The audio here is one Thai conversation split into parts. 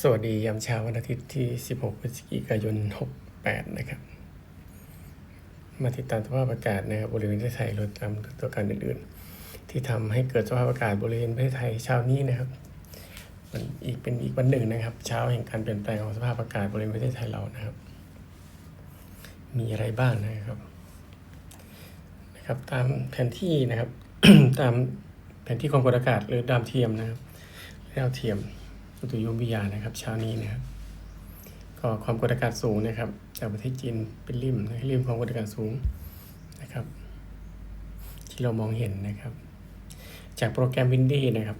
สวัสดียามเช้าวันอาทิตย์ที่ 16 พฤศจิกายน 68 นะครับ มาติดตามสภาพอากาศนะครับบริเวณประเทศไทยรวมตามตัวการอื่นๆ ที่ทำให้เกิดสภาพอากาศบริเวณประเทศไทยเช้านี้นะครับมันอีกเป็นอีกวันหนึ่งนะครับ เช้าแห่งการเปลี่ยนแปลงของสภาพอากาศบริเวณประเทศไทยเรานะครับ มีอะไรบ้างนะครับนะครับ ตามแผนที่นะครับ ตามแผนที่ความกดอากาศหรือดาวเทียมนะครับดาวเทียม อุตุนิยมวิทยานะครับเช้านี้นะครับก็ความกดอากาศสูงนะครับ จากประเทศจีนเป็นริมนะริมความกดอากาศสูงนะครับ ที่เรามองเห็นนะครับ จากโปรแกรมวินดี้นะครับ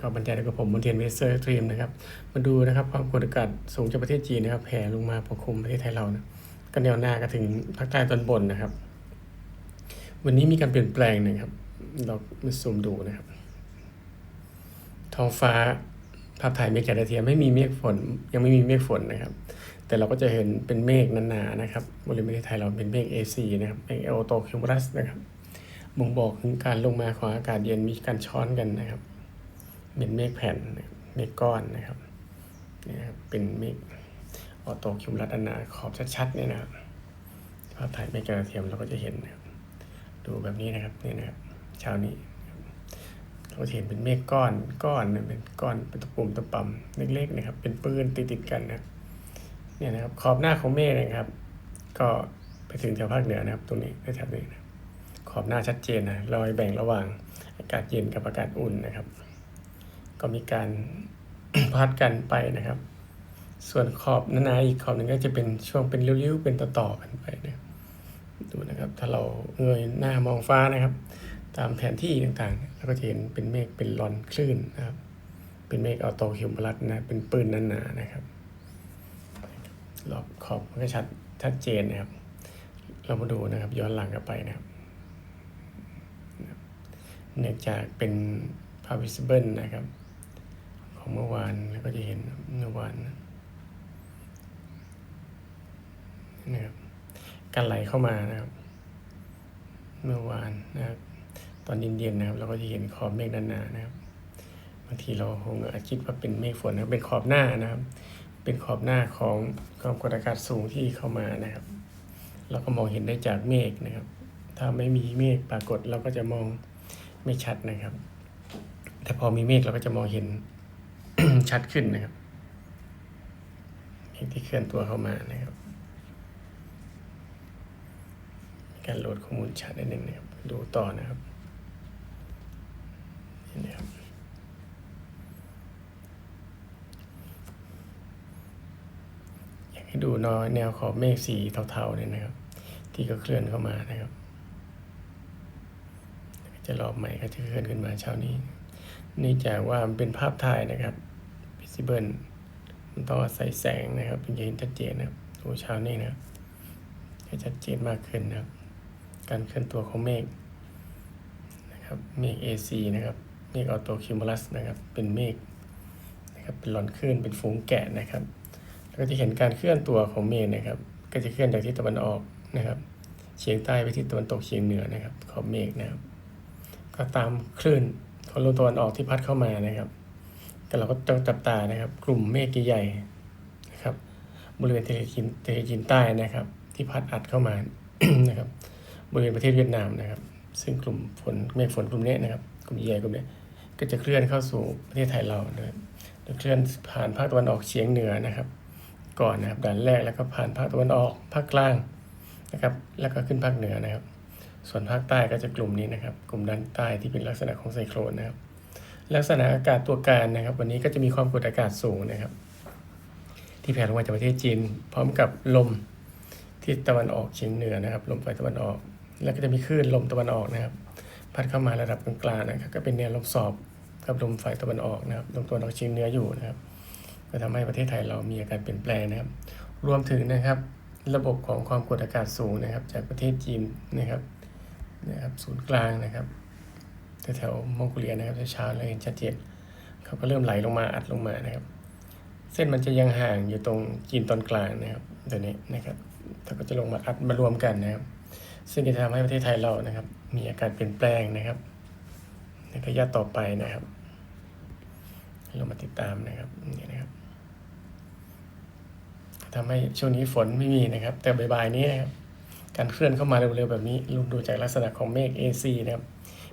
ก็บรรยายโดยกับผมบนเทียนเวเซอร์เทรีมนะครับ มาดูนะครับความกดอากาศสูงจากประเทศจีนนะครับแผ่ลงมาปกคลุมประเทศไทยเรานะก็แนวหน้าก็ถึงภาคใต้ตอนบนนะครับ วันนี้มีการเปลี่ยนแปลงนะครับ เรามาซูมดูนะครับ ท้องฟ้า ภาพถ่ายเมฆจากดาวเทียมไม่มีเมฆฝน ยังไม่มีเมฆฝนนะครับ แต่เราก็จะเห็นเป็นเมฆหนาๆนะครับบริเวณประเทศไทยเราเป็นเมฆ AC นะครับเมฆเอโอโตคิวมัสนะครับบ่งบอกถึงการลงมาของอากาศเย็นมีการช้อนกันนะครับ เป็นเมฆแผ่นเมฆก้อนนะครับนี่นะครับเป็นเมฆออโตคิวมัสอันหนาขอบชัดๆเนี่ยนะครับภาพถ่ายเมฆจากดาเทียมเราก็จะเห็นนะครับดูแบบนี้นะครับนี่นะครับเช้านี้ เราจะเห็นเป็นเมฆก้อนก้อนนะเป็นก้อนเป็นตะปุ่มตะปำเล็กๆนะครับ เป็นปืนติดติดๆกันนะเนี่ยนะครับขอบหน้าของเมฆนะครับ ก็ไปถึงแถวภาคเหนือนะครับ ตรงนี้แถวนี้นะขอบหน้าชัดเจนนะรอยแบ่งระหว่างอากาศเย็นกับอากาศอุ่นนะครับ ก็มีการพัดกันไปนะครับ ส่วนขอบหนาๆอีกขอบหนึ่งก็จะเป็นช่วงเป็นริ้วๆเป็นต่อๆกันไปนะดูนะครับ ถ้าเราเงยหน้ามองฟ้านะครับ ตามแผนที่ต่างๆ แล้วก็จะเห็นเป็นเมฆเป็นลอนคลื่นนะครับ เป็นเมฆออโตคิวมลัสนะ เป็นปืนหนาๆนะครับรอบขอบมันก็ชัดชัดเจนนะครับ เรามาดูนะครับ ย้อนหลังกลับไปนะครับ เนื่องจากเป็นภาพวิสเบิลนะครับ ของเมื่อวานแล้วก็จะเห็นเมื่อวานนะครับการไหลเข้ามานะครับ เมื่อวานนะครับ ตอนเย็นๆนะครับ เราก็จะเห็นขอบเมฆหนาๆนะครับบางทีเราคงอาจคิดว่าเป็นเมฆฝนนะเป็นขอบหน้านะครับ เป็นขอบหน้าของความกดอากาศสูงที่เข้ามานะครับ เราก็มองเห็นได้จากเมฆนะครับ ถ้าไม่มีเมฆปรากฏเราก็จะมองไม่ชัดนะครับ แต่พอมีเมฆเราก็จะมองเห็นชัดขึ้นนะครับเมฆที่เคลื่อนตัวเข้ามานะครับการโหลดข้อมูลชัดนิดนึงนะครับ ดูต่อนะครับ นี่ครับอยากให้ดูนอแนวขอบเมฆสีเทาๆเนี่ยนะครับ ที่ก็เคลื่อนเข้ามานะครับจะรอบใหม่ก็จะเคลื่อนขึ้นมาเช้านี้เนื่องจากว่ามันเป็นภาพถ่ายนะครับ visible มันต้องอาศัยแสงนะครับถึงจะเห็นชัดเจนนะครับดูเช้านี้นะครับให้ชัดเจนมากขึ้นนะครับ การเคลื่อนตัวของเมฆนะครับเมฆ AC นะครับ เมฆออโตคิวมัสนะครับ เป็นเมฆนะครับ เป็นหลอนคลื่น เป็นฝูงแกะนะครับ แล้วก็จะเห็นการเคลื่อนตัวของเมฆนะครับ ก็จะเคลื่อนจากทิศตะวันออกนะครับ เฉียงใต้ไปทิศตะวันตกเฉียงเหนือนะครับ ของเมฆนะครับ ก็ตามคลื่นของลมตะวันออกที่พัดเข้ามานะครับ แต่เราก็ต้องจับตานะครับ กลุ่มเมฆใหญ่ๆนะครับ บริเวณทะเลจีนทะเลจีนใต้นะครับ ที่พัดอัดเข้ามานะครับ บริเวณประเทศเวียดนามนะครับ ซึ่งกลุ่มฝนเมฆฝนกลุ่มนี้นะครับ กลุ่มใหญ่กลุ่มนี้ ก็จะเคลื่อนเข้าสู่ประเทศไทยเรานะครับโดยเคลื่อนผ่านภาคตะวันออกเฉียงเหนือนะครับ ก่อนนะครับด่านแรกแล้วก็ผ่านภาคตะวันออกภาคกลางนะครับ แล้วก็ขึ้นภาคเหนือนะครับ ส่วนภาคใต้ก็จะกลุ่มนี้นะครับ กลุ่มด้านใต้ที่เป็นลักษณะของไซโครนนะครับ ลักษณะอากาศตัวการนะครับ วันนี้ก็จะมีความกดอากาศสูงนะครับ ที่แผ่ลงมาจากประเทศจีน พร้อมกับลมที่ตะวันออกเฉียงเหนือนะครับ ลมฝ่ายตะวันออก แล้วก็จะมีคลื่นลมตะวันออกนะครับ พัดเข้ามาระดับกลางๆนะครับ ก็เป็นแนวลมสอบ กับลมฝ่ายตะวันออกนะครับลมตะวันออกเฉียงเหนืออยู่นะครับ ก็ทำให้ประเทศไทยเรามีอาการเปลี่ยนแปลงนะครับ รวมถึงนะครับ ระบบของความกดอากาศสูงนะครับ จากประเทศจีนนะครับนะครับศูนย์กลางนะครับแถวมองโกเลียนะครับเช้าเราเห็นชัดเจนเขาก็เริ่มไหลลงมาอัดลงมานะครับ เส้นมันจะยังห่างอยู่ตรงจีนตอนกลางนะครับตัวนี้นะครับเขาก็จะลงมาอัดมารวมกันนะครับ ซึ่งจะทำให้ประเทศไทยเรานะครับ มีอาการเปลี่ยนแปลงนะครับ ในระยะต่อไปนะครับ เรามาติดตามนะครับนี่นะครับทำให้ช่วงนี้ฝนไม่มีนะครับ แต่บ่ายๆนี้นะครับการเคลื่อนเข้ามาเร็วๆแบบนี้ลุงดูจากลักษณะของเมฆ AC นะครับ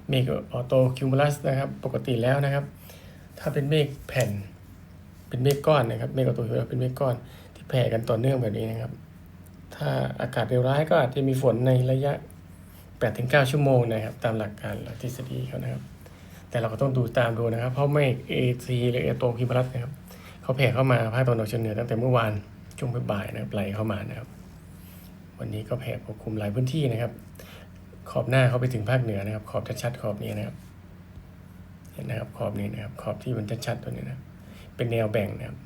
เมฆออโตคิวมูลัสนะครับปกติแล้วนะครับ ถ้าเป็นเมฆแผ่น เป็นเมฆก้อนนะครับเมฆออโตคิวมูลัสเป็นเมฆก้อนที่แผ่กันต่อเนื่องแบบนี้นะครับ ถ้าอากาศเร็วร้ายก็อาจจะมีฝนในระยะ 8-9 ชั่วโมงนะครับ ตามหลักการหลักทฤษฎีเขานะครับ แต่เราก็ต้องดูตามดูนะครับ เพราะเมฆ AC หรือออตคิวมูลัสนะครับเขาแผ่เข้ามาภาคตะวันออกเฉียงเหนือตั้งแต่เมื่อวานช่วงบ่ายนะครับไหลเข้ามานะครับ วันนี้ก็แผ่ปกคลุมหลายพื้นที่นะครับ ขอบหน้าเขาไปถึงภาคเหนือนะครับ ขอบชัดๆขอบนี้นะครับ เห็นนะครับขอบนี้นะครับ ขอบที่มันชัดๆตัวนี้นะ เป็นแนวแบ่งนะครับ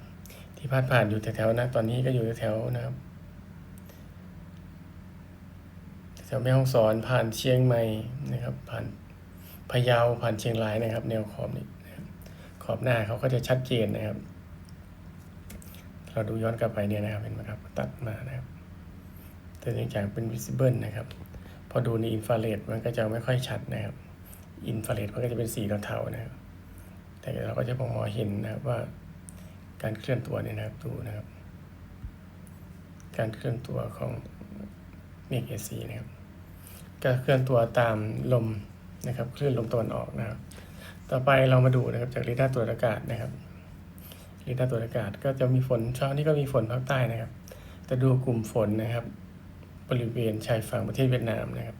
ที่พาดผ่านอยู่แถวๆนะ ตอนนี้ก็อยู่แถวๆนะครับแถวแม่ฮ่องสอนผ่านเชียงใหม่นะครับ ผ่าน พะเยาผ่านเชียงรายนะครับ แนวขอบนี้นะขอบหน้าเขาก็จะชัดเจนนะครับ เราดูย้อนกลับไปเนี่ยนะครับเห็นไหมครับ ตัดมานะครับ แต่เนื่องจากเป็น visible นะครับ พอดูในอินฟราเรดมันก็จะไม่ค่อยชัดนะครับอินฟราเรดมันก็จะเป็นสีเทาๆนะครับ แต่เราก็จะพอมองเห็นนะครับว่าการเคลื่อนตัวเนี่ยนะครับดูนะครับ การเคลื่อนตัวของเมฆเอซีนะครับ ก็เคลื่อนตัวตามลม นะครับคลื่นลมตะวันออกนะครับ ต่อไปเรามาดูนะครับจากเรดาร์ตรวจอากาศนะครับเรดาร์ตรวจอากาศก็จะมีฝนเช้านี้ก็มีฝนภาคใต้นะครับ จะดูกลุ่มฝนนะครับบริเวณชายฝั่งประเทศเวียดนามนะครับ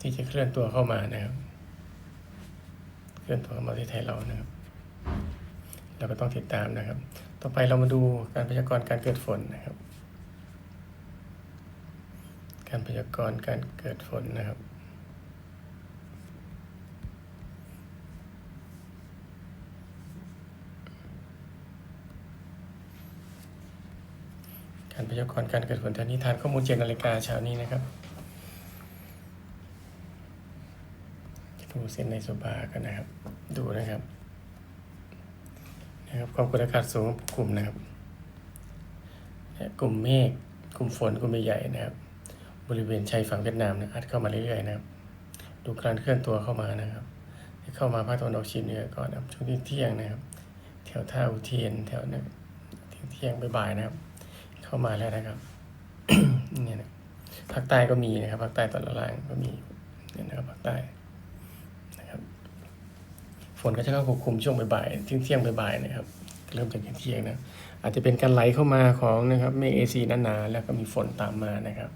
ที่จะเคลื่อนตัวเข้ามานะครับ เคลื่อนตัวเข้ามาที่ไทยเรานะครับ เราก็ต้องติดตามนะครับ ต่อไปเรามาดูการพยากรณ์การเกิดฝนนะครับ การพยากรณ์การเกิดฝนนะครับ การพยากรณ์การเกิดฝนทางนิทานข้อมูลเจ็ดนาฬิกาเช้านี้นะครับจะดูเส้นในโซบากันนะครับ ดูนะครับนะครับความกดอากาศสูงกลุ่มนะครับกลุ่มเมฆกลุ่มฝนกลุ่มใหญ่นะครับ บริเวณชายฝั่งเวียดนามนะอัดเข้ามาเรื่อยๆนะครับ ดูการเคลื่อนตัวเข้ามานะครับเข้ามาภาคตะวันออกเฉียงเหนือก่อนนะครับช่วงเที่ยงนะครับ แถวท่าอุเทียนแถวนั้นเที่ยงบ่ายๆนะครับ เข้ามาแล้วนะครับเนี่ยนะภาคใต้ก็มีนะครับภาคใต้ตอนล่างก็มีเนี่ยนะครับภาคใต้นะครับ ฝนก็จะเข้าควบคุมช่วงบ่ายๆเที่ยงเที่ยงๆบ่ายๆนะครับ เริ่มจากเที่ยงนะอาจจะเป็นการไหลเข้ามาของนะครับเมฆเอซีหนาๆแล้วก็มีฝนตามมานะครับ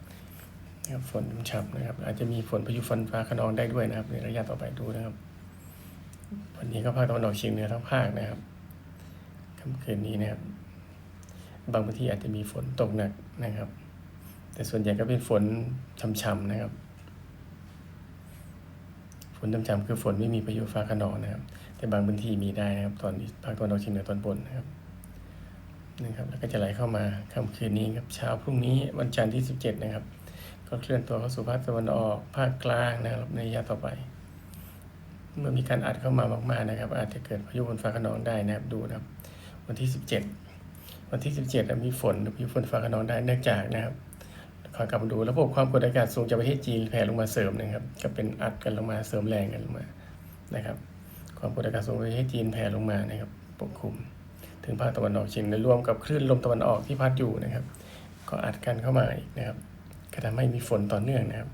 นะครับฝนฉ่ำๆนะครับ อาจจะมีฝนพายุฝนฟ้าขนองได้ด้วยนะครับ ในระยะต่อไปดูนะครับ วันนี้ก็ภาคตะวันออกเฉียงเหนือทั้งภาคนะครับค่ำคืนนี้นะครับ บางพื้นที่อาจจะมีฝนตกหนักนะครับ แต่ส่วนใหญ่ก็เป็นฝนช่ำๆนะครับ ฝนช่ำๆคือฝนไม่มีพายุฟ้าคะนองนะครับ แต่บางพื้นที่มีได้นะครับ ตอนภาคตะวันออกเฉียงเหนือตอนบนนะครับนะครับ แล้วก็จะไหลเข้ามาค่ำคืนนี้ครับเช้าพรุ่งนี้วันจันทร์ที่ 17 นะครับ ก็เคลื่อนตัวเข้าสู่ภาคตะวันออกภาคกลางนะครับในระยะต่อไปเมื่อมีการอัดเข้ามามาก ๆนะครับ อาจจะเกิดพายุฝนฟ้าคะนองได้นะครับดูนะครับ วันที่ 17 วันที่ 17 มีฝนพายุฝนฟ้าคะนองได้เนื่องจากนะครับขอกลับมาดูระบบความกดอากาศสูงจากประเทศจีนแผ่ลงมาเสริมนะครับ ก็เป็นอัดกันลงมาเสริมแรงกันลงมานะครับ ความกดอากาศสูงประเทศจีนแผ่ลงมานะครับปกคลุม ถึงภาคตะวันออกเฉียงเหนือรวมกับคลื่นลมตะวันออกที่พัดอยู่นะครับ ก็อัดกันเข้ามาอีกนะครับก็ทำให้มีฝนต่อเนื่องนะครับ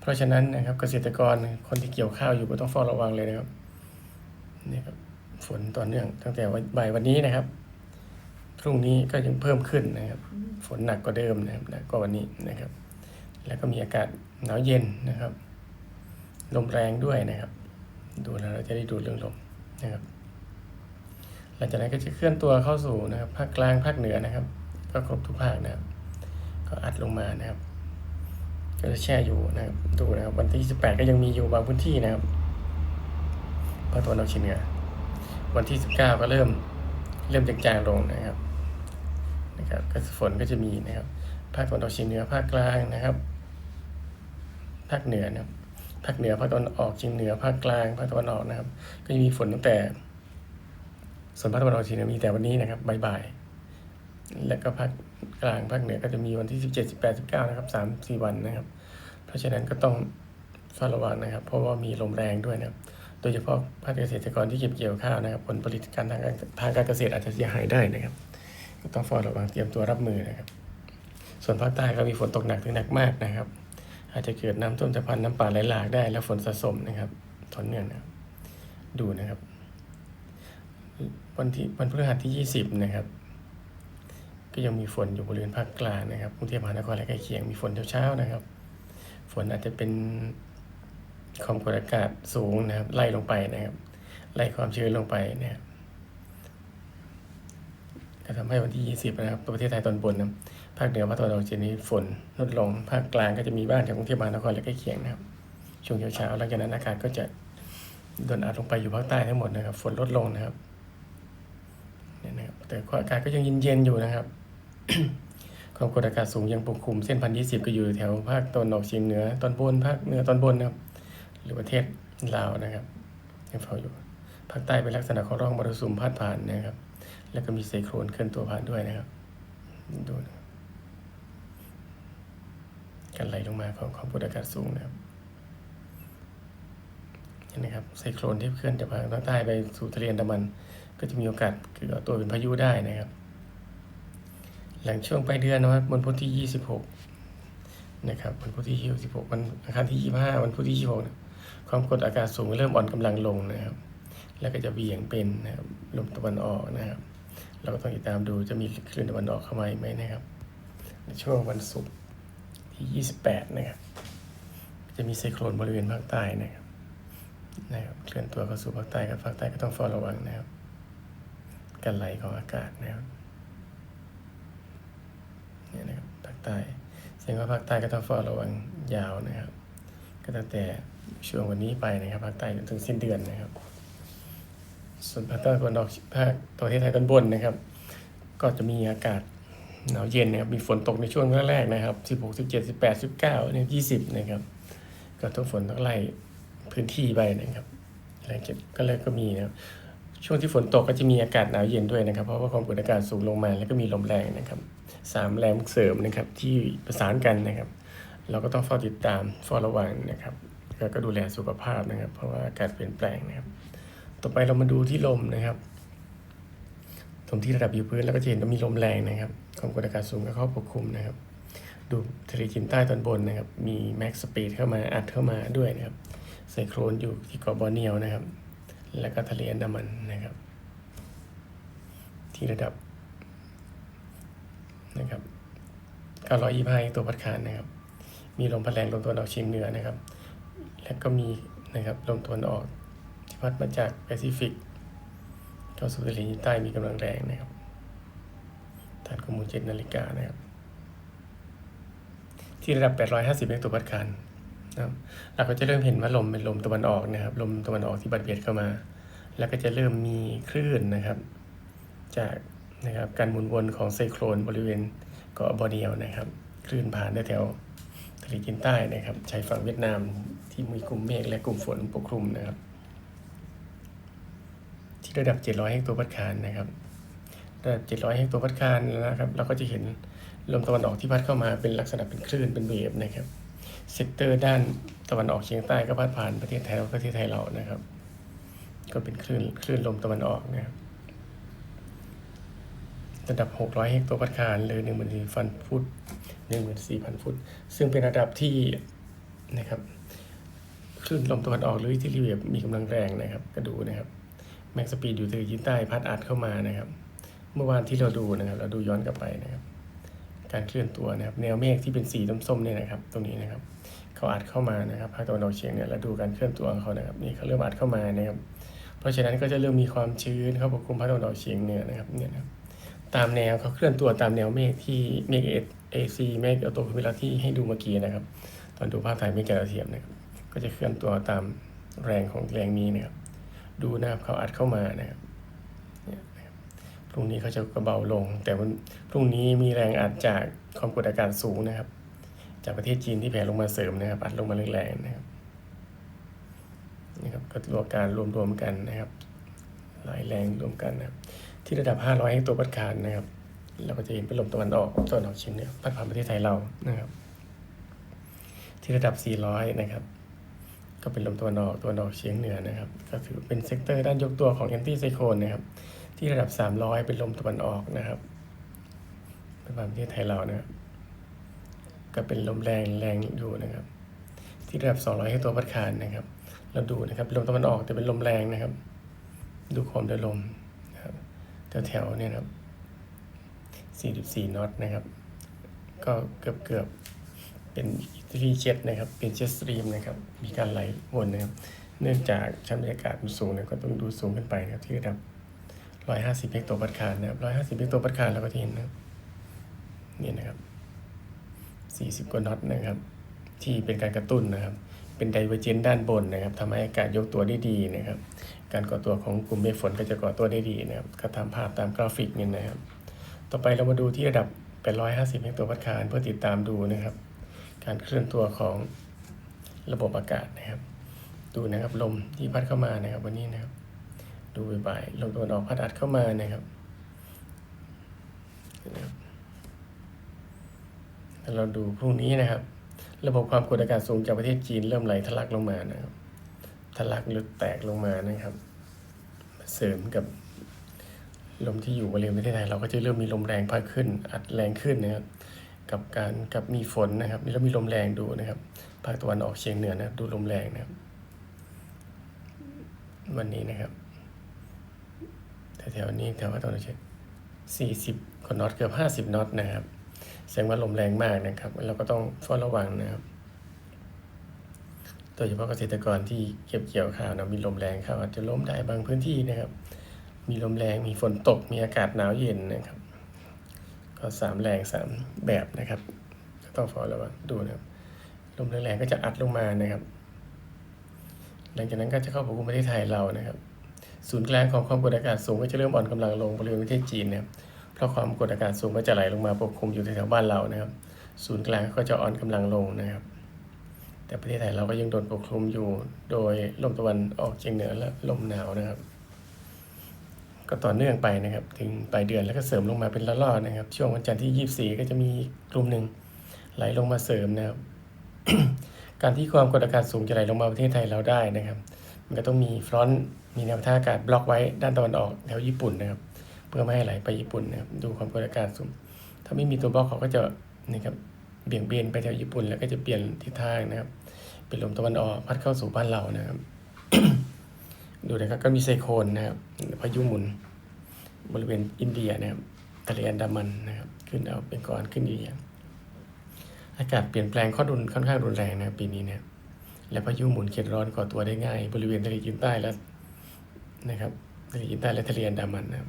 เพราะฉะนั้นนะครับเกษตรกรคนที่เกี่ยวข้าวอยู่ก็ต้องเฝ้าระวังเลยนะครับนี่ครับฝนต่อเนื่องตั้งแต่วันบ่ายวันนี้นะครับ พรุ่งนี้ก็ยังเพิ่มขึ้นนะครับ ฝนหนักกว่าเดิมนะครับหนักกว่าวันนี้นะครับ แล้วก็มีอากาศหนาวเย็นนะครับ ลมแรงด้วยนะครับ ดูแล้วเราจะได้ดูเรื่องลมนะครับ หลังจากนั้นก็จะเคลื่อนตัวเข้าสู่นะครับภาคกลางภาคเหนือนะครับ ก็ครบทุกภาคนะครับ ก็อัดลงมานะครับก็จะแช่อยู่นะครับ ดูนะครับ วันที่28ก็ยังมีอยู่บางพื้นที่นะครับภาคตะวันออกเฉียงเหนือวันที่ 19 ก็เริ่มเริ่มจางๆลงนะครับ นะครับก็ฝนก็จะมีนะครับภาคตะวันออกเฉียงเหนือภาคกลางนะครับ ภาคเหนือนะครับภาคเหนือภาคตะวันออกเฉียงเหนือภาคกลางภาคตะวันออกนะครับ ก็จะมีฝนตั้งแต่ ส่วนภาคตะวันออกเฉียงเหนือมีแต่วันนี้นะครับบ่ายๆและก็ภาคกลางภาคเหนือก็จะมีวันที่17 18 19นะครับ3 4วันนะครับ เพราะฉะนั้นก็ต้องเฝ้าระวังนะครับ เพราะว่ามีลมแรงด้วยนะครับ โดยเฉพาะภาคเกษตรกรที่เก็บเกี่ยวข้าวนะครับ ผลผลิตการทางการทางการเกษตรอาจจะเสียหายได้นะครับ ก็ต้องเฝ้าระวังเตรียมตัวรับมือนะครับ ส่วนภาคใต้ก็มีฝนตกหนักถึงหนักมากนะครับ อาจจะเกิดน้ำท่วมสะพานน้ำป่าไหลหลากได้ และฝนสะสมนะครับต่อเนื่องนะดูนะครับวันที่วันพฤหัสที่ 20 นะครับ ก็ยังมีฝนอยู่บริเวณภาคกลางนะครับกรุงเทพมหานครและใกล้เคียงมีฝนเช้าๆนะครับ ฝนอาจจะเป็นความกดอากาศสูงนะครับ ไล่ลงไปนะครับ ไล่ความชื้นลงไปนะครับ ทำให้วันที่ 20 นะครับตัวประเทศไทยตอนบนนะภาคเหนือภาคตะวันออกจะมีฝนลดลง ภาคกลางก็จะมีบ้างแถวกรุงเทพมหานครและใกล้เคียงนะครับ ช่วงเช้าๆหลังจากนั้นอากาศก็จะโดนอัดลงไปอยู่ภาคใต้ทั้งหมดนะครับ ฝนลดลงนะครับเนี่ยนะครับ แต่อากาศก็ยังเย็นๆอยู่นะครับความกดอากาศสูงยังปกคลุมเส้นพันยี่สิบก็อยู่แถวภาคตะวันออกเฉียงเหนือตอนบนภาคเหนือตอนบนนะครับ หรือประเทศลาวนะครับยังเฝ้าอยู่ภาคใต้เป็นลักษณะของร่องมรสุมพาดผ่านนะครับ แล้วก็มีไซโครนเคลื่อนตัวผ่านด้วยนะครับดูนะการไหลลงมาของความกดอากาศสูงนะครับเห็นนะครับไซโครนที่เคลื่อนจากภาคใต้ไปสู่ทะเลอันดามัน ก็จะมีโอกาสเกิดตัวเป็นพายุได้นะครับ หลังช่วงปลายเดือนนะครับวันพุธที่ 26 นะครับวันพุธที่ 26 วันอังคารที่ 25 วันพุธที่ 26นะความกดอากาศสูงเริ่มอ่อนกำลังลงนะครับ แล้วก็จะเบี่ยงเป็นนะครับลมตะวันออกนะครับ เราก็ต้องติดตามดูจะมีคลื่นตะวันออกเข้ามาอีกไหมนะครับ ในช่วงวันศุกร์ที่ 28 นะครับ จะมีไซโครนบริเวณภาคใต้นะครับนะครับเคลื่อนตัวเข้าสู่ภาคใต้กับภาคใต้ก็ต้องเฝ้าระวังนะครับ การไหลของอากาศนะครับเนี่ยนะครับภาคใต้แสดงว่าภาคใต้ก็ต้องเฝ้าระวังยาวนะครับ ก็ตั้งแต่ช่วงวันนี้ไปนะครับภาคใต้จนถึงสิ้นเดือนนะครับ ส่วนภาคใต้ตะวันออกภาคประเทศไทยตอนบนนะครับ ก็จะมีอากาศหนาวเย็นนะครับ มีฝนตกในช่วงแรกๆนะครับ 16 17 18 19เนี่ย20 นะครับ ก็ต้องฝนต้องไล่พื้นที่ไปนะครับอะไรเก็บก็เลยก็มีนะครับ ช่วงที่ฝนตกก็จะมีอากาศหนาวเย็นด้วยนะครับ เพราะว่าความกดอากาศสูงลงมาแล้วก็มีลมแรงนะครับสามแรงเสริมนะครับที่ประสานกันนะครับ เราก็ต้องเฝ้าติดตามเฝ้าระวังนะครับแล้วก็ดูแลสุขภาพนะครับ เพราะว่าอากาศเปลี่ยนแปลงนะครับ ต่อไปเรามาดูที่ลมนะครับตรงที่ระดับอยู่พื้นแล้วก็จะเห็นว่ามีลมแรงนะครับความกดอากาศสูงก็เข้าปกคลุมนะครับ ดูทะเลจีนใต้ตอนบนนะครับ มีแม็กสปีดเข้ามาอัดเข้ามาด้วยนะครับไซโครนอยู่ที่เกาะบอร์เนียวนะครับ แล้วก็ทะเลอันดามันนะครับ ที่ระดับนะครับ925ตัวพัดคานนะครับ มีลมพัดแรงลมตะวันออกเฉียงเหนือนะครับ และก็มีนะครับลมตะวันออก พัดมาจากแปซิฟิกเข้าสู่ทะเลจีนใต้มีกำลังแรงนะครับฐานข้อมูล7นาฬิกานะครับ ที่ระดับ 850เมกตัวพัดคานนะครับเราก็จะเริ่มเห็นว่าลมเป็นลมตะวันออกนะครับ ลมตะวันออกที่บัดเบียดเข้ามา แล้วก็จะเริ่มมีคลื่นนะครับ จากนะครับการหมุนวนของไซโครนบริเวณเกาะบอร์เนียวนะครับ คลื่นผ่านแถวทะเลจีนใต้นะครับชายฝั่งเวียดนามที่มีกลุ่มเมฆและกลุ่มฝนปกคลุมนะครับ ที่ระดับ 700 เฮกโตปาสคาลนะครับระดับ 700 เฮกโตปาสคาลนะครับเราก็จะเห็นลมตะวันออกที่พัดเข้ามาเป็นลักษณะเป็นคลื่นเป็นเวฟนะครับเซกเตอร์ด้านตะวันออกเฉียงใต้ก็พัดผ่านประเทศไทยและประเทศไทยเรานะครับ ก็เป็นคลื่นคลื่นลมตะวันออกนะครับระดับ 600 เฮกโตปาสคาลหรือ14,000ฟันฟุต14,000 ฟุต ซึ่งเป็นระดับที่นะครับคลื่นลมตะวันออกหรือที่รีเวฟมีกำลังแรงนะครับ ก็ดูนะครับ แม็กสปีดอยู่ทะเลจีนใต้พัดอัดเข้ามานะครับ เมื่อวานที่เราดูนะครับ เราดูย้อนกลับไปนะครับ การเคลื่อนตัวนะครับ แนวเมฆที่เป็นสีส้มๆเนี่ยนะครับ ตรงนี้นะครับเขาอัดเข้ามานะครับภาคตะวันออกเฉียงเนี่ยเราดูการเคลื่อนตัวของเขานะครับนี่เขาเริ่มอัดเข้ามานะครับ เพราะฉะนั้นก็จะเริ่มมีความชื้นเข้าปกคลุมภาคตะวันออกเฉียงเหนือนะครับเนี่ยนะครับตามแนวเขาเคลื่อนตัวตามแนวเมฆที่เมฆเอซีเมฆเอาตัวเวลาที่ให้ดูเมื่อกี้นะครับ ตอนดูภาพถ่ายเมฆกระเทียมนะครับก็จะเคลื่อนตัวตามแรงของแรงนี้นะครับ ดูนะครับเขาอัดเข้ามานะครับพรุ่งนี้เขาจะกระเบาลง แต่วันพรุ่งนี้มีแรงอัดจากความกดอากาศสูงนะครับ จากประเทศจีนที่แผ่ลงมาเสริมนะครับอัดลงมาแรงๆนะครับนี่ครับก็รวมการรวมๆกันนะครับหลายแรงรวมกันนะครับ ที่ระดับ 500เฮกโตปาสคาลนะครับ เราก็จะเห็นเป็นลมตะวันออกตะวันออกเฉียงเหนือพัดผ่านประเทศไทยเรานะครับ ที่ระดับ 400 นะครับ ก็เป็นลมตะวันออกตะวันออกเฉียงเหนือนะครับ ก็ถือเป็นเซกเตอร์ด้านยกตัวของแอนตี้ไซโคลนนะครับ ที่ระดับ 300 เป็นลมตะวันออกนะครับปัจจุบันประเทศไทยเรานะครับก็เป็นลมแรงแรงอยู่นะครับ ที่ระดับ 200เฮกโตปาสคาลนะครับ เราดูนะครับลมตะวันออกแต่เป็นลมแรงนะครับ ดูความเดินลมนะครับแถวๆเนี่ยครับ44น็อตนะครับ ก็เกือบเกือบเป็น ที่เจ็ตนะครับเป็นเจ็ตสตรีมนะครับมีการไหลวนนะครับเนื่องจากชั้นบรรยากาศมันสูงเนี่ยก็ต้องดูสูงขึ้นไปนะครับที่ระดับ 150เฮกโตปาสคาลนะครับ150เฮกโตปาสคาลเราก็จะเห็นนะครับนี่นะครับ 40กว่าน็อตนะครับ ที่เป็นการกระตุ้นนะครับ เป็นไดเวอร์เจนด้านบนนะครับทำให้อากาศยกตัวได้ดีนะครับ การก่อตัวของกลุ่มเมฆฝนก็จะก่อตัวได้ดีนะครับก็ตามภาพตามกราฟิกนี่นะครับ ต่อไปเรามาดูที่ระดับ850เฮกโตปาสคาลเพื่อติดตามดูนะครับ การเคลื่อนตัวของระบบอากาศนะครับ ดูนะครับลมที่พัดเข้ามานะครับ วันนี้นะครับ ดูบ่ายๆลมตะวันออกพัดอัดเข้ามานะครับแล้วเราดูพรุ่งนี้นะครับ ระบบความกดอากาศสูงจากประเทศจีนเริ่มไหลทะลักลงมานะครับทะลักหรือแตกลงมานะครับ เสริมกับลมที่อยู่บริเวณประเทศไทยเราก็จะเริ่มมีลมแรงพัดขึ้น อัดแรงขึ้นนะครับ กับการกับมีฝนนะครับนี่เรามีลมแรงดูนะครับภาคตะวันออกเฉียงเหนือนะดูลมแรงนะครับ วันนี้นะครับแถวๆนี้แถวว่าตอนนี้สี่สิบกว่าน็อตเกือบห้าสิบน็อตนะครับแสดงว่าลมแรงมากนะครับ เราก็ต้องเฝ้าระวังนะครับโดยเฉพาะเกษตรกรที่เก็บเกี่ยวข้าวนะมีลมแรงข้าวอาจจะล้มได้บางพื้นที่นะครับ มีลมแรงมีฝนตกมีอากาศหนาวเย็นนะครับ ก็สามแรงสามแบบนะครับก็ต้องเฝ้าระวังดูนะครับลมแรงๆก็จะอัดลงมานะครับ หลังจากนั้นก็จะเข้าปกคลุมประเทศไทยเรานะครับ ศูนย์กลางของความกดอากาศสูงก็จะเริ่มอ่อนกำลังลงบริเวณประเทศจีนนะครับเพราะความกดอากาศสูงก็จะไหลลงมาปกคลุมอยู่แถวๆบ้านเรานะครับ ศูนย์กลางก็จะอ่อนกำลังลงนะครับ แต่ประเทศไทยเราก็ยังโดนปกคลุมอยู่ โดยลมตะวันออกเฉียงเหนือและลมหนาวนะครับ ก็ต่อเนื่องไปนะครับ ถึงปลายเดือนแล้วก็เสริมลงมาเป็นละลอกนะครับ ช่วงวันจันทร์ที่ 24 ก็จะมีกลุ่มหนึ่งไหลลงมาเสริมนะครับ การที่ความกดอากาศสูงจะไหลลงมาประเทศไทยเราได้นะครับ มันก็ต้องมีฟรอนต์มีแนวท่าอากาศบล็อกไว้ด้านตะวันออกแถวญี่ปุ่นนะครับ เพื่อไม่ให้ไหลไปญี่ปุ่นนะครับดูความกดอากาศสูง ถ้าไม่มีตัวบล็อกเขาก็จะนะครับเบี่ยงเบนไปแถวญี่ปุ่น แล้วก็จะเปลี่ยนทิศทางนะครับ เป็นลมตะวันออกพัดเข้าสู่บ้านเรานะครับ ดูนะครับก็มีไซโคลนนะครับพายุหมุนบริเวณอินเดียนะครับทะเลอันดามันนะครับขึ้นเอาเป็นก่อนขึ้นอินเดียอากาศเปลี่ยนแปลงข้อรุนค่อนข้างรุนแรงนะครับปีนี้เนี่ยและพายุหมุนเขตร้อนก่อตัวได้ง่าย บริเวณทะเลจีนใต้และนะครับทะเลจีนใต้และทะเลอันดามันนะครับ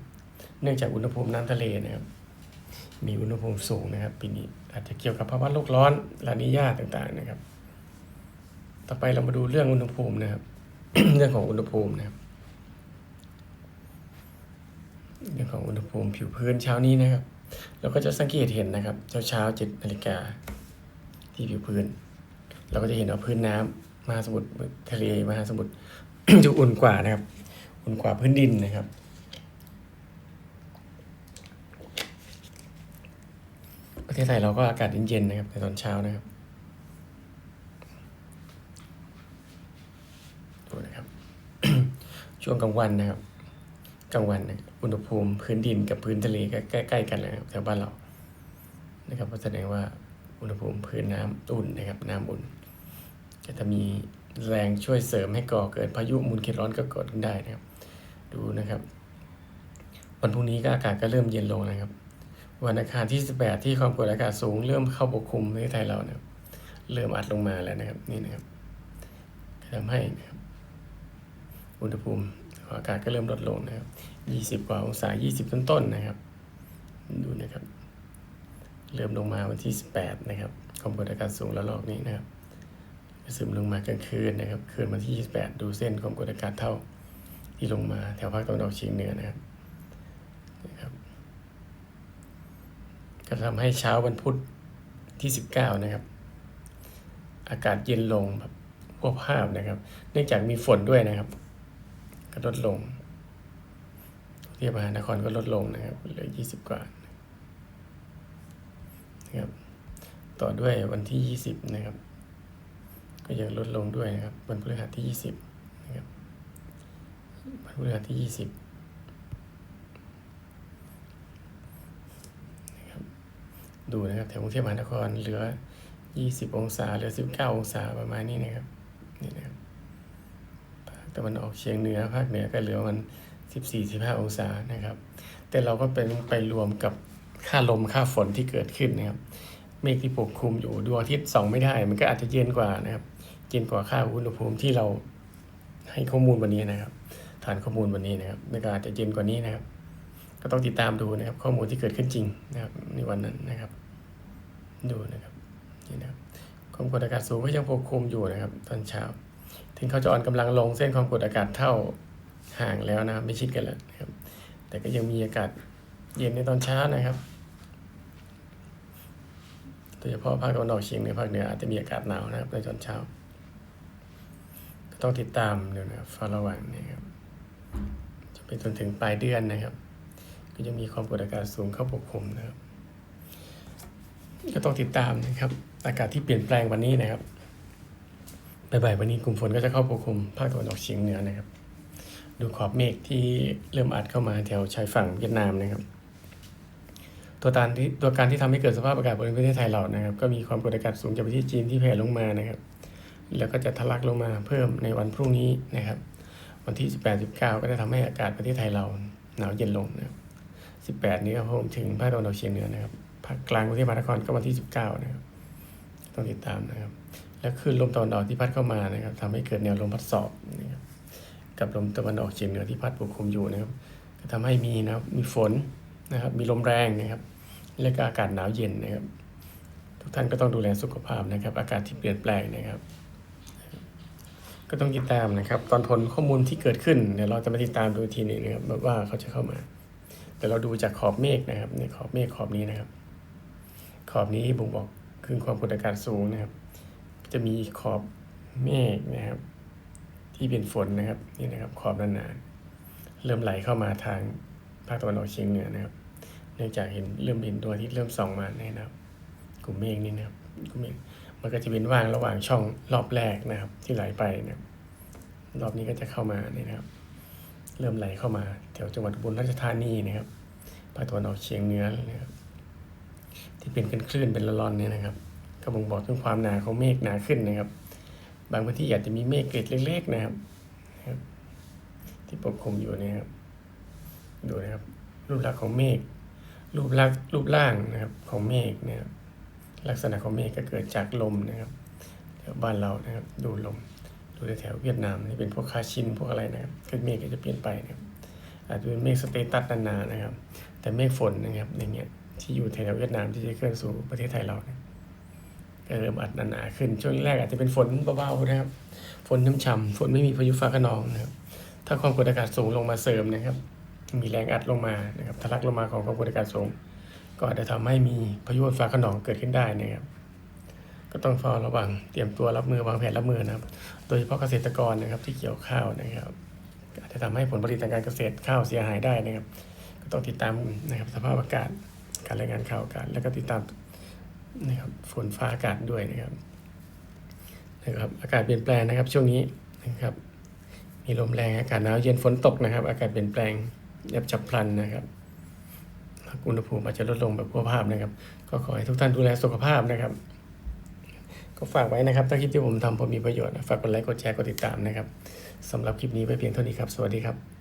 เนื่องจากอุณหภูมิน้ำทะเลนะครับมีอุณหภูมิสูงนะครับปีนี้อาจจะเกี่ยวกับภาวะโลกร้อนลานิญาต่างๆนะครับ ต่อไปเรามาดูเรื่องอุณหภูมินะครับ เรื่องของอุณหภูมินะครับเรื่องของอุณหภูมิผิวพื้นเช้านี้นะครับ เราก็จะสังเกตเห็นนะครับ เช้าเช้าเจ็ดนาฬิกาที่ผิวพื้น เราก็จะเห็นว่าพื้นน้ำมหาสมุทรทะเลมหาสมุทรจะอุ่นกว่านะครับ อุ่นกว่าพื้นดินนะครับประเทศไทยเราก็อากาศเย็นๆนะครับในตอนเช้านะครับดูนะครับ ช่วงกลางวันนะครับกลางวันนะอุณหภูมิพื้นดินกับพื้นทะเลก็ใกล้ๆกันเลยนะครับแถวบ้านเรานะครับก็แสดงว่าอุณหภูมิพื้นน้ำอุ่นนะครับ น้ำอุ่นก็จะมีแรงช่วยเสริมให้ก่อเกิดพายุมุนเขตร้อนก็เกิดขึ้นได้นะครับ ดูนะครับวันพรุ่งนี้ก็อากาศก็เริ่มเย็นลงนะครับ วันอังคารที่ 18 ที่ความกดอากาศสูงเริ่มเข้าปกคลุมประเทศไทยเรานะครับเริ่มอัดลงมาแล้วนะครับนี่นะครับทำให้นะครับ อุณหภูมิอากาศก็เริ่มลดลงนะครับ 20 กว่าองศา 20 ต้นๆนนะครับ ดูนะครับ เริ่มลงมาวันที่ 18 นะครับความกดอากาศสูงระลอกนี้นะครับซึมลงมากลางคืนนะครับ คืนวันที่ 28 ดูเส้นความกดอากาศเท่าที่ลงมาแถวภาคตะวันออกเฉียงเหนือนะครับนะครับ ก็ทำให้เช้าวันพุธที่ 19 นะครับ อากาศเย็นลงแบบพวกภาพนะครับ เนื่องจากมีฝนด้วยนะครับ ลดลงเทียบมหานครก็ลดลงนะครับเหลือ 20 กว่านะครับต่อด้วยวันที่ 20 นะครับ ก็ยังลดลงด้วยนะครับวันพฤหัสที่ 20 นะครับวันพฤหัสที่ 20นะครับดูนะครับแถวกรุงเทพมหานครเหลือ 20 องศาเหลือ 19 องศาประมาณนี้นะครับนี่นะครับะวันออกเฉียงเหนือภาคเหนือก็เหลือมัน14-15 องศานะครับ แต่เราก็เป็นไปรวมกับค่าลมค่าฝนที่เกิดขึ้นนะครับ เมฆที่ปกคลุมอยู่ดวงอาทิตย์ส่องไม่ได้ มันก็อาจจะเย็นกว่านะครับเย็นกว่าค่าอุณหภูมิที่เราให้ข้อมูลวันนี้นะครับ ฐานข้อมูลวันนี้นะครับนก็อาจจะเย็นกว่านี้นะครับ ก็ต้องติดตามดูนะครับ ข้อมูลที่เกิดขึ้นจริงนะครับในวันนั้นนะครับ ดูนะครับนี่นะครับความกดอากาศสูงก็ยังปกคลุมอยู่นะครับ ตอนเช้า ถึงเขาจะอ่อนกำลังลงเส้นความกดอากาศเท่าห่างแล้วนะครับไม่ชิดกันแล้วนะครับ แต่ก็ยังมีอากาศเย็นในตอนเช้านะครับโดยเฉพาะภาคตะวันออกเฉียงเหนือภาคเหนืออาจจะมีอากาศหนาวนะครับในตอนเช้า ก็ต้องติดตามดูนะครับฝ้าระวังนะครับจะไปจนถึงปลายเดือนนะครับ ก็จะมีความกดอากาศสูงเข้าปกคลุมนะครับ ก็ต้องติดตามนะครับ อากาศที่เปลี่ยนแปลงวันนี้นะครับ บ่ายวันนี้กลุ่มฝนก็จะเข้าปกคลุมภาคตะวันออกเฉียงเหนือนะครับ ดูขอบเมฆที่เริ่มอัดเข้ามาแถวชายฝั่งเวียดนามนะครับ ตัวการที่ตัวการที่ทำให้เกิดสภาพอากาศบริเวณประเทศไทยเรานะครับ ก็มีความกดอากาศสูงจากประเทศจีนที่แผ่ลงมานะครับ แล้วก็จะทะลักลงมาเพิ่มในวันพรุ่งนี้นะครับ วันที่ 18 19 ก็จะทำให้อากาศประเทศไทยเราหนาวเย็นลงนะครับ 18 นี้ก็รวมถึงภาคตะวันออกเฉียงเหนือนะครับภาคกลางกรุงเทพมหานครก็วันที่ 19 นะครับ ต้องติดตามนะครับ แล้วคลื่นลมตะวันออกที่พัดเข้ามานะครับทำให้เกิดแนวลมพัดสอบนะครับกับลมตะวันออกเฉียงเหนือที่พัดปกคลุมอยู่นะครับก็ทำให้มีนะครับมีฝนนะครับมีลมแรงนะครับ และก็อากาศหนาวเย็นนะครับ ทุกท่านก็ต้องดูแลสุขภาพนะครับ อากาศที่เปลี่ยนแปลงนะครับ ก็ต้องติดตามนะครับ ตอนผลข้อมูลที่เกิดขึ้นเดี๋ยวเราจะมาติดตามดูทีนึงนะครับว่าเขาจะเข้ามา แต่เราดูจากขอบเมฆนะครับในขอบเมฆขอบนี้นะครับ ขอบนี้บ่งบอกคือความกดอากาศสูงนะครับ จะมีขอบเมฆนะครับ ที่เป็นฝนนะครับนี่นะครับ ขอบหนาๆเริ่มไหลเข้ามาทางภาคตะวันออกเฉียงเหนือนะครับ เนื่องจากเห็นเริ่มเห็นดวงอาทิตย์เริ่มส่องมาเนี่ยนะครับ กลุ่มเมฆนี่นะครับกลุ่มเมฆมันก็จะเป็นว่างระหว่างช่องรอบแรกนะครับ ที่ไหลไปนะครับรอบนี้ก็จะเข้ามาเนี่ยนะครับ เริ่มไหลเข้ามาแถวจังหวัดอุบลราชธานีนะครับภาคตะวันออกเฉียงเหนือนะครับ ที่เป็นคลื่นเป็นละลอนเนี่ยนะครับ ก็บ่งบอกถึงความหนาของเมฆหนาขึ้นนะครับ บางพื้นที่อาจจะมีเมฆเกล็ดเล็ก ๆ นะครับ ที่ปกคลุมอยู่เนะครับ ดูนะครับ รูปลักษณ์ของเมฆรูปลักษณ์รูปร่างนะครับของเมฆเนี่ยครับลักษณะของเมฆก็เกิดจากลมนะครับแถวบ้านเรานะครับ ดูลมดูแถวเวียดนามนี่เป็นพวกคาชินพวกอะไรนะครับคือเมฆก็จะเปลี่ยนไปนะครับอาจจะเป็นเมฆสเตตัสนานๆนะครับ แต่เมฆฝนนะครับอย่างเงี้ยที่อยู่แถวเวียดนามที่จะเคลื่อนสู่ประเทศไทยเราเนี่ย ก็เริ่มอัดหนาๆขึ้นช่วงแรกอาจจะเป็นฝนเบาๆนะครับ ฝนน้ำฉ่ำฝนไม่มีพายุฟ้าคะนองนะครับ ถ้าความกดอากาศสูงลงมาเสริมนะครับ มีแรงอัดลงมานะครับทะลักลงมาของความกดอากาศสูง ก็อาจจะทำให้มีพายุฝนฟ้าขนองเกิดขึ้นได้นะครับ ก็ต้องเฝ้าระวังเตรียมตัวรับมือวางแผนรับมือนะครับ โดยเฉพาะเกษตรกรนะครับที่เกี่ยวข้าวนะครับอาจจะทำให้ผลผลิตทางการเกษตรข้าวเสียหายได้นะครับ ก็ต้องติดตามนะครับสภาพอากาศการรายงานข่าวกาศแล้วก็ติดตาม นะครับฝนฟ้าอากาศด้วยนะครับนะครับอากาศเปลี่ยนแปลงนะครับ ช่วงนี้นะครับ มีลมแรงอากาศหนาวเย็นฝนตกนะครับ อากาศเปลี่ยนแปลงแบบฉับพลันนะครับอุณหภูมิอาจจะลดลงแบบควภาพนะครับ ก็ขอให้ทุกท่านดูแลสุขภาพนะครับ ก็ฝากไว้นะครับ ถ้าคลิปที่ผมทำพอมีประโยชน์ ฝากกดไลค์กดแชร์กดติดตามนะครับสำหรับคลิปนี้ไว้เพียงเท่านี้ครับ สวัสดีครับ